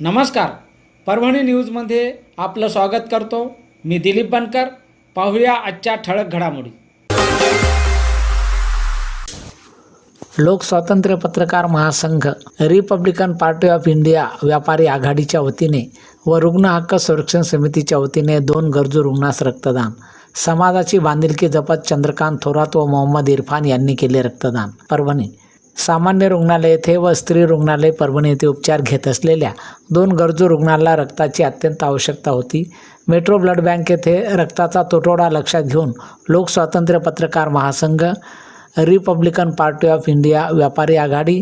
नमस्कार. परभणी न्यूजमध्ये आपलं स्वागत करतो. मी दिलीप बनकर. पाहूया आजच्या ठळक घडामोडी. लोकस्वातंत्र्य पत्रकार महासंघ रिपब्लिकन पार्टी ऑफ इंडिया व्यापारी आघाडीच्या वतीने व रुग्ण हक्क संरक्षण समितीच्या वतीने दोन गरजू रुग्णास रक्तदान. समाजाची बांधिलकी जपत चंद्रकांत थोरात व मोहम्मद इरफान यांनी केले रक्तदान. परभणी सामान्य रुग्णालय येथे व स्त्री रुग्णालय परभणी येथे उपचार घेत असलेल्या दोन गरजू रुग्णांना रक्ताची अत्यंत आवश्यकता होती. मेट्रो ब्लड बँक येथे रक्ताचा तुटवडा लक्षात घेऊन लोकस्वातंत्र्य पत्रकार महासंघ रिपब्लिकन पार्टी ऑफ इंडिया व्यापारी आघाडी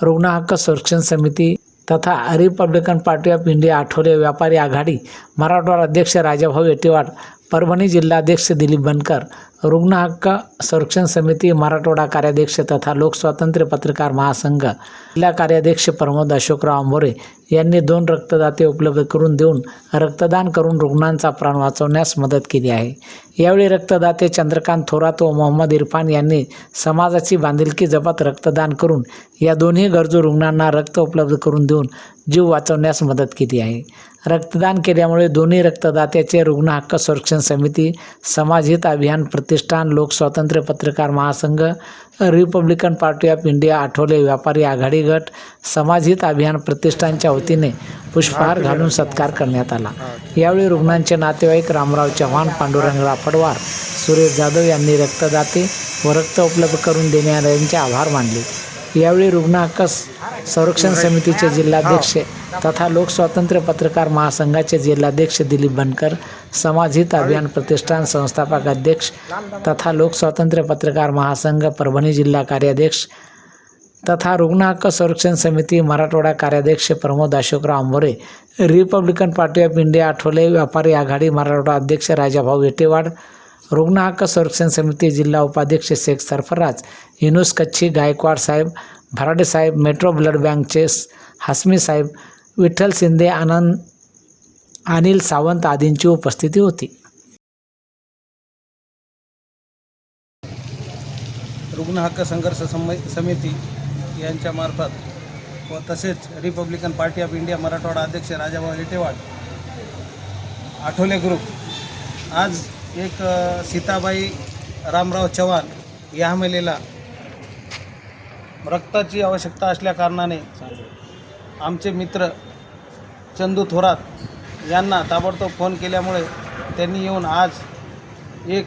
रुग्ण हक्क संरक्षण समिती तथा Republican Party of India Athawale व्यापारी आघाडी मराठवाडा अध्यक्ष राजाभाऊ येटेवाड परभणी जिल्हाध्यक्ष दिलीप बनकर रुग्ण हक्क संरक्षण समिती मराठवाडा कार्याध्यक्ष तथा लोकस्वातंत्र्य पत्रकार महासंघ जिल्हा कार्याध्यक्ष प्रमोद अशोकराव आंबोरे यांनी दोन रक्तदाते उपलब्ध करून देऊन रक्तदान करून रुग्णांचा प्राण वाचवण्यास मदत केली आहे. यावेळी रक्तदाते चंद्रकांत थोरात व मोहम्मद इरफान यांनी समाजाची बांधिलकी जपत रक्तदान करून या दोन्ही गरजू रुग्णांना रक्त उपलब्ध करून देऊन जीव वाचवण्यास मदत केली आहे. रक्तदान केल्यामुळे दोन्ही रक्तदात्याचे रुग्ण हक्क संरक्षण समिती समाजहित अभियान प्रतिष्ठान लोक स्वातंत्र्य पत्रकार महासंघ Republican Party of India Athawale व्यापारी आघाडी गट समाजहित अभियान प्रतिष्ठानच्या वतीने पुष्पहार घालून सत्कार करण्यात आला. यावेळी रुग्णांचे नातेवाईक रामराव चव्हाण पांडुरंगराव पडवार सुरेश जाधव यांनी रक्तदाते व रक्त उपलब्ध करून देणाऱ्यांचे आभार मानले. यावेळी रुग्ण हक्क संरक्षण समितीचे जिल्हाध्यक्ष तथा लोकस्वातंत्र्य पत्रकार महासंघाचे जिल्हाध्यक्ष दिलीप बनकर समाजहित अभियान प्रतिष्ठान संस्थापक अध्यक्ष तथा लोकस्वातंत्र्य पत्रकार महासंघ परभणी जिल्हा कार्याध्यक्ष तथा रुग्ण हक्क संरक्षण समिती मराठवाडा कार्याध्यक्ष Pramod Ashokrao Ambore Republican Party of India Athawale व्यापारी आघाडी मराठवाडा अध्यक्ष राजाभाऊ येटेवाड रुग्ण हक्क संरक्षण समिती जिल्हा उपाध्यक्ष शेख सरफराज युनुस कच्छी गायकवाड साहेब भराडे साहेब मेट्रो ब्लड बँकचे हसमी साहेब विठ्ठल शिंदे आनंद अनिल सावंत आदींची उपस्थिती होती. रुग्ण हक्क संघर्ष सम समिती यांच्यामार्फत व तसेच Republican Party of India Marathwada अध्यक्ष राजाभाऊ लिटेवाड आठवले ग्रुप आज एक सीताबाई रामराव चव्हाण या महिलेला रक्ताची आवश्यकता असल्या कारणाने आमचे मित्र चंदू थोरात यांना ताबडतोब फोन केल्यामुळे त्यांनी येऊन आज एक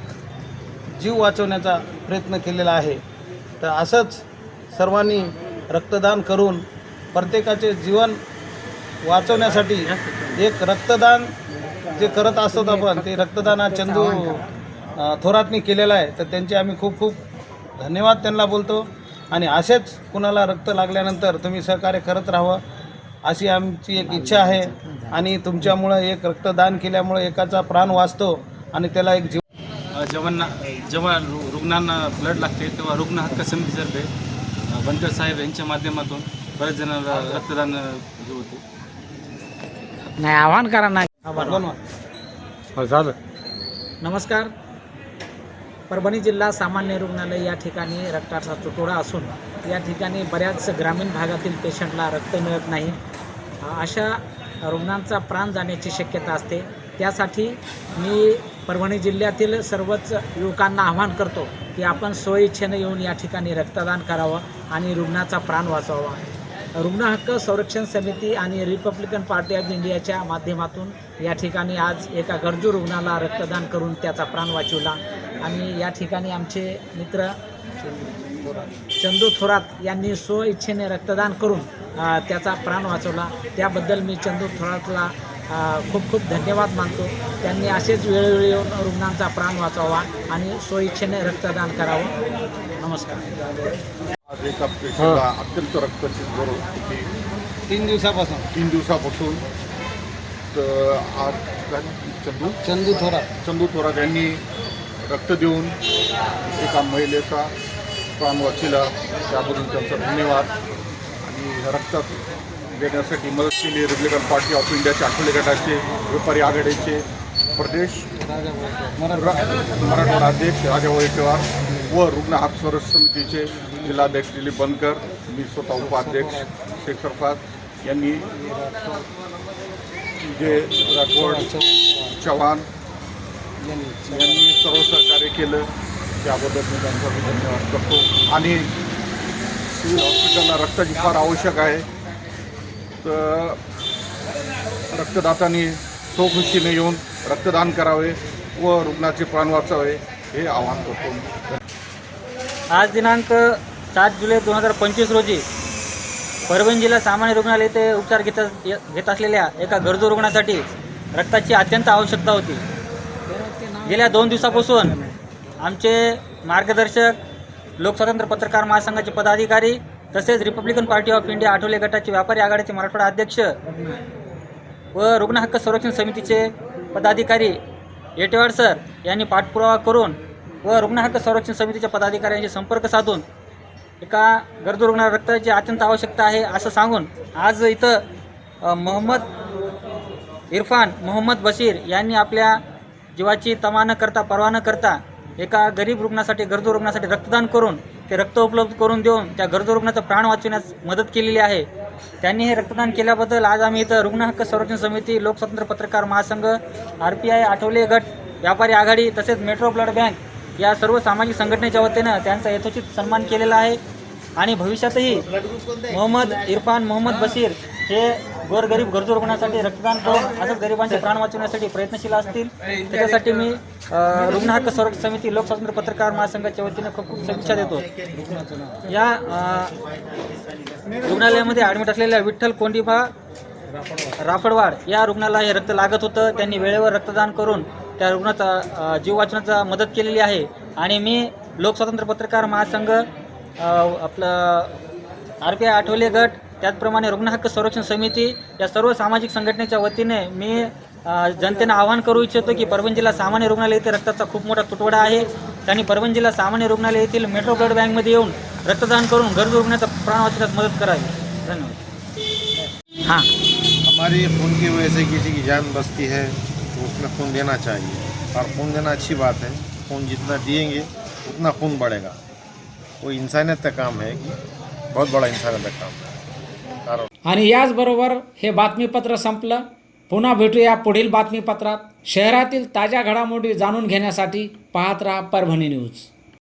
जीव वाचवण्याचा प्रयत्न केलेला आहे. तर असंच सर्वांनी रक्तदान करून प्रत्येकाचे जीवन वाचवण्यासाठी एक रक्तदान जे करत असतो आपण ते रक्तदान हा चंदू थोरातनी केलेला आहे. तर त्यांचे आम्ही खूप खूप धन्यवाद त्यांना बोलतो. आणि असेच कुणाला रक्त लागल्यानंतर तुम्ही सहकार्य करत राहावं. अशी आमची एक इच्छा आहे. आणि तुमच्यामुळं एक रक्तदान केल्यामुळे एकाचा प्राण वाचतो आणि त्याला एक जीव जेव्हा जेव्हा रु- रुग्णांना ब्लड लागते तेव्हा रुग्ण हक्क समितीतर्फे बनकर साहेब यांच्या माध्यमातून बऱ्याच जणांना रक्तदान हे होते. नाही आव्हान करा ना. बनवा झालं. नमस्कार. परभणी जिल्हा सामान्य रुग्णालय या ठिकाणी रक्ताचा तुटवडा असून या ठिकाणी बऱ्याच ग्रामीण भागातील पेशंटला रक्त मिळत नाही. अशा रुग्णांचा प्राण जाण्याची शक्यता असते. त्यासाठी मी परभणी जिल्ह्यातील सर्वच युवकांना आवाहन करतो की आपण स्वइच्छेनं येऊन या ठिकाणी रक्तदान करावं आणि रुग्णाचा प्राण वाचवावा. रुग्ण हक्क संरक्षण समिती आणि रिपब्लिकन पार्टी ऑफ इंडियाच्या माध्यमातून या ठिकाणी आज एका गरजू रुग्णाला रक्तदान करून त्याचा प्राण वाचवला. आणि या ठिकाणी आमचे मित्र चंदू थोरात यांनी स्वइच्छेने रक्तदान करून त्याचा प्राण वाचवला. त्याबद्दल मी चंदू थोरातला खूप खूप धन्यवाद मानतो. त्यांनी असेच वेळोवेळी येऊन रुग्णांचा प्राण वाचवावा आणि स्वइच्छेने रक्तदान करावं. नमस्कार. आज एका पेशंटला अत्यंत रक्ताची गरज होती तीन दिवसापासून. तीन दिवसापासून तर आज काय? चंदू? चंदू थोरात. चंदू थोरात यांनी रक्त देऊन एका महिलेचा प्राण वाचविला त्याबद्दल त्यांचा धन्यवाद. आणि रक्तात देण्यासाठी मदत केली रिपब्लिकन पार्टी ऑफ इंडियाचे आठवले गटाचे व्यापारी आघाडीचे प्रदेश मराठवाडा अध्यक्ष राजा येटेवार व रुग्ण हात संरक्षण समितीचे जिल्हाध्यक्ष दिलीप बनकर मी स्वतः उपाध्यक्ष शेख सरफात यांनी जे राठोड चव्हाण यांनी सर्व सहकार्य केलं. त्याबद्दल मी त्यांचा धन्यवाद करतो. आणि सिव्हिल हॉस्पिटलला रक्ताची फार आवश्यक आहे. तर रक्तदात्यांनी चौकशीने येऊन रक्तदान करावे व रुग्णाचे प्राण वाचावे हे आवाहन करतो आज दिनांक सात जुलै दोन हजार पंचवीस रोजी परभणी जिल्हा सामान्य रुग्णालय येथे उपचार घेत घेत असलेल्या एका गरजू रुग्णासाठी रक्ताची अत्यंत आवश्यकता होती. गेल्या दोन दिवसापासून आमचे मार्गदर्शक लोकस्वतंत्र पत्रकार महासंघाचे पदाधिकारी तसेच Republican Party of India Athawale गटाचे व्यापारी आघाडीचे मराठवाडा अध्यक्ष व रुग्ण हक्क संरक्षण समितीचे पदाधिकारी येटेवाड सर यांनी पाठपुरावा करून व रुग्ण हक्क संरक्षण समितीच्या पदाधिकाऱ्यांशी संपर्क साधून एका गरजू रुग्णाला रक्ताची अत्यंत आवश्यकता आहे असं सांगून आज इथं मोहम्मद इरफान मोहम्मद बशीर यांनी आपल्या जीवाची तमा न करता परवा न करता एका गरीब रुग्णासाठी गरजू रुग्णासाठी रक्तदान करून ते रक्त उपलब्ध करून देऊन त्या गरजू रुग्णाचा प्राण वाचवण्यास मदत केलेली आहे. त्यांनी हे रक्तदान केल्याबद्दल आज आम्ही इथं रुग्ण हक्क संरक्षण समिती लोकस्वतंत्र पत्रकार महासंघ आर पी आय आठवले गट व्यापारी आघाडी तसेच मेट्रो ब्लड बँक या सर्व सामाजिक संघटनेच्या वतीनं त्यांचा यथोचित सन्मान केलेला आहे. आणि भविष्यातही मोहम्मद इरफान मोहम्मद बशीर हे गोरगरीब गरजू रुग्णासाठी रक्तदान करून असंच गरिबांचे प्राण वाचवण्यासाठी प्रयत्नशील असतील. त्याच्यासाठी मी रुग्ण हक्क संरक्षण समिती लोकस्वातंत्र्य पत्रकार महासंघाच्या वतीनं खूप खूप शुभेच्छा देतो. या रुग्णालयामध्ये ॲडमिट असलेल्या विठ्ठल कोंडिभा राफडवाड या रुग्णाला हे रक्त लागत होतं. त्यांनी वेळेवर रक्तदान करून त्या रुग्णाचा जीव वाचवण्याचा मदत केलेली आहे. आणि मी लोकस्वातंत्र्य पत्रकार महासंघ आपलं आर पी आय आठवले गट त्याचप्रमाणे रुग्ण हक्क संरक्षण समिती या सर्व सामाजिक संघटनेच्या वतीने मी जनतेनं आवाहन करू इच्छितो की परभणी जिल्हा सामान्य रुग्णालय येथे रक्ताचा खूप मोठा तुटवडा आहे. त्यांनी परभणी जिल्हा सामान्य रुग्णालय येथील मेट्रो ब्लड बँकमध्ये येऊन रक्तदान करून गरजू रुग्णाचा प्राण वाचवण्यास मदत करावी. धन्यवाद. हां. हमारी खून की वजह से किसी की जान बचती है तो उसमें खून देना चाहिए। और खून देना अच्छी बात है खून जितना दिएंगे उतना खून बढ़ेगा। वो इंसानियत का काम है कि बहुत बड़ा इंसानियत का काम है। कारण आणि याचबरोबर हे बातमीपत्र संपलं. पुन्हा भेटूया पुढील बातमीपत्रात. शहरातील ताज्या घडामोडी जाणून घेण्यासाठी पाहत राहा परभणी न्यूज.